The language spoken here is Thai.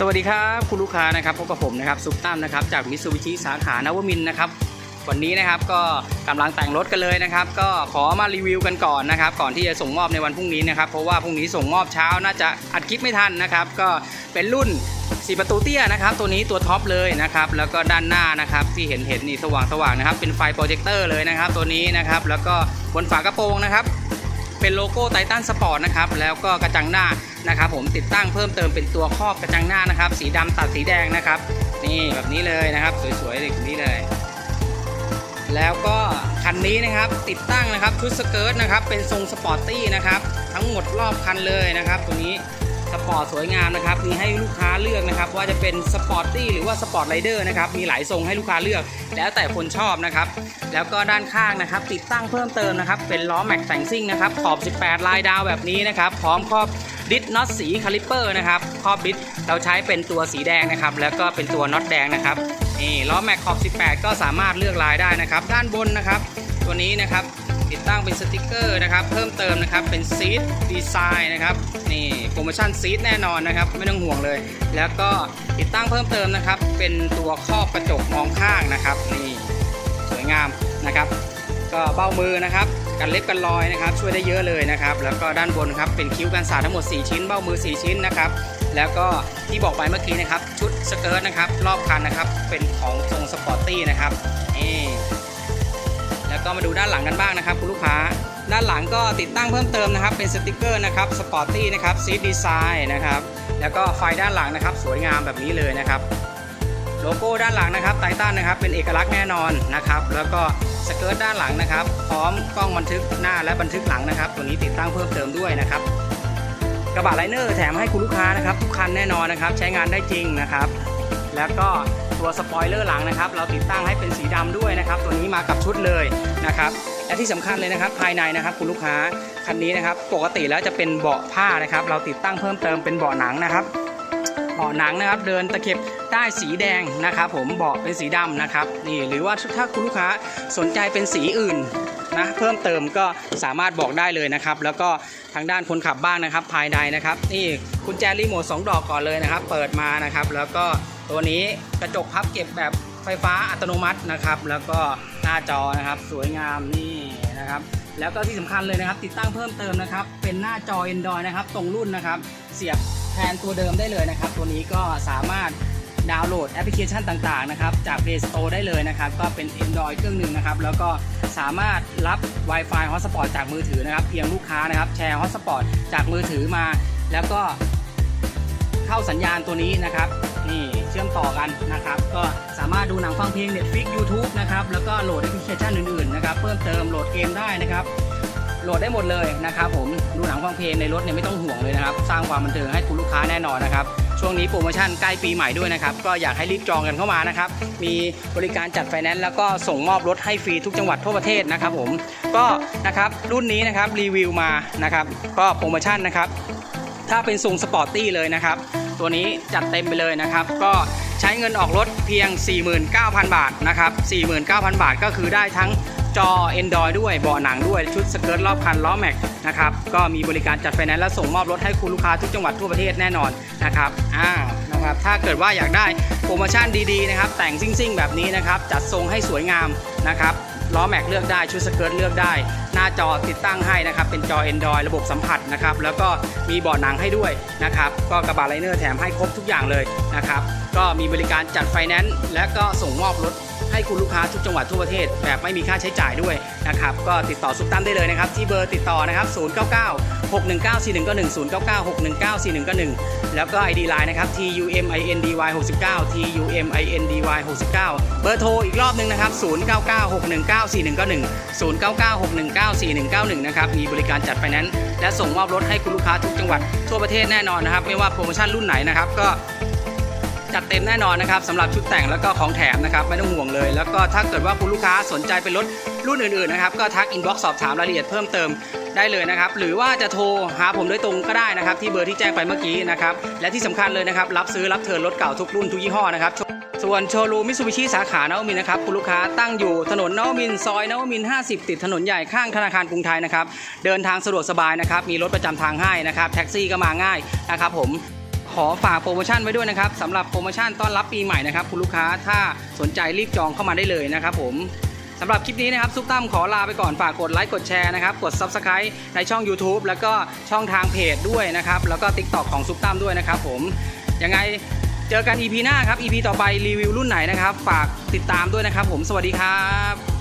สวัสดีครับคุณลูกค้านะครับพบกับผมนะครับซุปตั้มนะครับจากมิ t ซูบิชิสาขานวมินนะครับวันนี้นะครับก็กำลังแต่งรถกันเลยนะครับ ก็ขอมารีวิวกันก่อนนะครับ ก่อนที่จะส่งมอบในวันพรุ่งนี้นะครับ เพราะว่าพรุ่งนี้ส่งมอบเช้าน่าจะอัดคลิปไม่ทันนะครับ ก็เป็นรุ่นสีประตูเตี้ยนะครับ ตัวนี้ตัวท็อปเลยนะครับ แล้วก็ด้านหน้านะครับที่เห็นเห็นนี่สว่างสว่างนะครับ เป็นไฟโปรเจคเตอร์เลยนะครับ ตัวนี้นะครับ แล้วก็บนฝากระโปรงนะครับ เป็นโลโก้ไททันสปอร์ตนะครับแล้วก็กระจังหน้านะครับผมติดตั้งเพิ่มเติมเป็นตัวครอบกระจังหน้านะครับ สีดำตัดสีแดงนะครับ นี่แบบนี้เลยนะครับ สวยๆแบบนี้เลย แล้วก็คันนี้นะครับติดตั้งนะครับชุดสเกิร์ตนะครับเป็นทรงสปอร์ตตี้นะครับทั้งหมดรอบคันเลยนะครับตัวนี้ สปอร์ตสวยงามนะครับมีให้ลูกค้าเลือกนะครับว่าจะเป็นสปอร์ตตี้หรือว่าสปอร์ตไรเดอร์นะครับมีหลายทรงให้ลูกค้าเลือก แล้วแต่คนชอบนะครับแล้วก็ด้านข้างนะครับติดตั้งเพิ่มเติมนะครับเป็นล้อแม็กแต่งซิ่งนะครับขอบ 18 ลายดาวแบบนี้นะครับพร้อมครอบดิสน็อตสีคาลิปเปอร์นะครับครอบดิสเราใช้เป็นตัวสีแดงนะครับแล้วก็เป็นตัวน็อตแดงนะครับนี่ล้อแม็กขอบ 18 ก็สามารถเลือกลายได้นะครับด้านบนนะครับตัวนี้นะครับ ติดตั้งเป็นสติกเกอร์นะครับ เพิ่มเติมนะครับเป็นซีทดีไซน์นะครับนี่โปรโมชั่นซีทแน่นอนนะครับ ไม่ต้องห่วงเลย แล้วก็ติดตั้งเพิ่มเติมนะครับ เป็นตัวครอบกระจกมองข้างนะครับนี่สวยงามนะครับ ก็เบ้ามือนะครับกันเล็บกันรอยนะครับ ช่วยได้เยอะเลยนะครับ แล้วก็ด้านบนครับเป็นคิ้วกันสาดทั้งหมด 4 ชิ้น เบ้ามือ 4 ชิ้นนะครับแล้วก็ที่บอกไปเมื่อกี้นะครับ ชุดสเกิร์ตนะครับ รอบคันนะครับ เป็นของทรงสปอร์ตตี้นะครับนี่ แล้วก็มาดูด้านหลังกันบ้างนะครับคุณลูกค้า ด้านหลังก็ติดตั้งเพิ่มเติมนะครับ เป็นสติกเกอร์นะครับสปอร์ตี้นะครับซีดดีไซน์นะครับแล้วก็ไฟด้านหลังนะครับ สวยงามแบบนี้เลยนะครับโลโก้ด้านหลังนะครับไททันนะครับเป็นเอกลักษณ์แน่นอนนะครับ แล้วก็สเกิร์ตด้านหลังนะครับ พร้อมกล้องบันทึกหน้าและบันทึกหลังนะครับ ตัวนี้ติดตั้งเพิ่มเติมด้วยนะครับ กระบะไลเนอร์แถมให้คุณลูกค้านะครับทุกคันแน่นอนนะครับ ใช้งานได้จริงนะครับ แล้วก็ตัวสปอยเลอร์หลังนะครับ เราติดตั้งให้เป็นสีดำด้วยนะครับ ตัวนี้มากับชุดเลยนะครับและที่สำคัญเลยนะครับ ภายในนะครับ คุณลูกค้าคันนี้นะครับ ปกติแล้วจะเป็นเบาะผ้านะครับ เราติดตั้งเพิ่มเติมเป็นเบาะหนังนะครับเบาะหนังนะครับ เดินตะเข็บได้สีแดงนะครับ ผมเบาะเป็นสีดำนะครับนี่หรือว่าถ้าคุณลูกค้าสนใจเป็นสีอื่นนะเพิ่มเติมก็สามารถบอกได้เลยนะครับ แล้วก็ทางด้านคนขับบ้างนะครับ ภายในนะครับ นี่กุญแจรีโมท2ดอกก่อนเลยนะครับ เปิดมานะครับ แล้วก็ ตัวนี้กระจกพับเก็บแบบไฟฟ้าอัตโนมัตินะครับ แล้วก็หน้าจอนะครับสวยงามนี่นะครับ แล้วก็ที่สำคัญเลยนะครับ ติดตั้งเพิ่มเติมนะครับ เป็นหน้าจอ Android นะครับตรงรุ่นนะครับ เสียบแทนตัวเดิมได้เลยนะครับ ตัวนี้ก็สามารถดาวน์โหลดแอปพลิเคชันต่างๆนะครับจาก Play Store ได้เลยนะครับ ก็เป็น Android เครื่องหนึ่งนะครับ แล้วก็สามารถรับ Wi-Fi Hotspot จากมือถือนะครับ เพียงลูกค้านะครับ แชร์ Hotspot จากมือถือมา แล้วก็เข้าสัญญาณตัวนี้นะครับนี่ ชื่อมต่อกันนะครับ ก็สามารถดูหนังฟังเพลง Netflix YouTube นะครับ แล้วก็โหลดแอปพลิเคชันอื่นๆนะครับ เพิ่มเติมโหลดเกมได้นะครับ โหลดได้หมดเลยนะครับผม ดูหนังฟังเพลงในรถเนี่ยไม่ต้องห่วงเลยนะครับ สร้างความบันเทิงให้คุณลูกค้าแน่นอนนะครับ ช่วงนี้โปรโมชั่นใกล้ปีใหม่ด้วยนะครับ ก็อยากให้รีบจองกันเข้ามานะครับ มีบริการจัดไฟแนนซ์แล้วก็ส่งมอบรถให้ฟรีทุกจังหวัดทั่วประเทศนะครับผม ก็นะครับรุ่นนี้นะครับรีวิวมานะครับ ก็โปรโมชั่นนะครับ ถ้าเป็นทรงสปอร์ตตี้เลยนะครับ ตัวนี้จัดเต็มไปเลยนะครับ ก็ใช้เงินออกรถเพียง 49,000 บาทนะครับ 49,000 บาทก็คือได้ทั้งจอ Android ด้วยเบาะหนังด้วยชุดสเกิร์ตรอบคันล้อแม็กนะครับก็มีบริการจัดไฟแนนซ์และส่งมอบรถให้คุณลูกค้าทุกจังหวัดทั่วประเทศแน่นอนนะครับอ่านะครับถ้าเกิดว่าอยากได้โปรโมชั่นดีๆนะครับแต่งซิ่งๆ แบบนี้นะครับจัดทรงให้สวยงามนะครับ ล้อแม็กเลือกได้ชุดสเกิร์ตเลือกได้ หน้าจอติดตั้งให้นะครับ เป็นจอ Android ระบบสัมผัสนะครับ แล้วก็มีเบาะหนังให้ด้วยนะครับ ก็กระบะไลเนอร์แถมให้ครบทุกอย่างเลยนะครับ ก็มีบริการจัดไฟแนนซ์และก็ส่งมอบรถให้คุณลูกค้าทุกจังหวัดทั่วประเทศ แบบไม่มีค่าใช้จ่ายด้วยนะครับ ก็ติดต่อซุปตั้มได้เลยนะครับ ที่เบอร์ติดต่อนะครับ 099 619 4191 099 619 4191แล้วก็ ID Line นะครับ T U M I N D Y 69 T U M I N D Y 69 เบอร์โทรอีกรอบนึงนะครับ 099 619 4191 099 619 4191 นะครับ มีบริการจัดไฟแนนซ์และส่งมอบรถให้คุณลูกค้าทุกจังหวัดทั่วประเทศแน่นอนนะครับ ไม่ว่าโปรโมชั่นรุ่นไหนนะครับก็ จัดเต็มแน่นอนนะครับสำหรับชุดแต่งแล้วก็ของแถมนะครับไม่ต้องห่วงเลย แล้วก็ถ้าเกิดว่าคุณลูกค้าสนใจเป็นรถรุ่นอื่นๆนะครับก็ทักอินบ็อกซ์สอบถามรายละเอียดเพิ่มเติมได้เลยนะครับหรือว่าจะโทรหาผมโดยตรงก็ได้นะครับที่เบอร์ที่แจ้งไปเมื่อกี้นะครับและที่สำคัญเลยนะครับรับซื้อรับเทิร์นรถเก่าทุกรุ่นทุกยี่ห้อนะครับส่วนโชว์รูมมิซูบิชิสาขาเนวมินนะครับคุณลูกค้าตั้งอยู่ถนนเนวมินซอยเนวมิน 50 ติดถนนใหญ่ข้างธนาคารกรุงไทยนะครับเดินทางสะดวกสบายนะครับมีรถประจำทางให้นะครับแท็กซี่ก็มาง่ายนะครับผม อฝากโปรโมชั่นไว้ด้วยนะครับสำหรับโปรโมชั่นต้อนรับปีใหม่นะครับคุณลูกค้าถ้าสนใจรีบจองเข้ามาได้เลยนะครับผมสำหรับคลิปนี้นะครับซุปตั้มขอลาไปก่อนฝากกดไลค์กดแชร์นะครับกด Subscribe ในช่อง YouTube แล้วก็ช่องทางเพจด้วยนะครับแล้วก็ TikTok ของซุปตั้มด้วยนะครับผมยังไงเจอกัน EP หน้าครับ EP ต่อไปรีวิวรุ่นไหนนะครับ ฝากติดตามด้วยนะครับผมสวัสดีครับ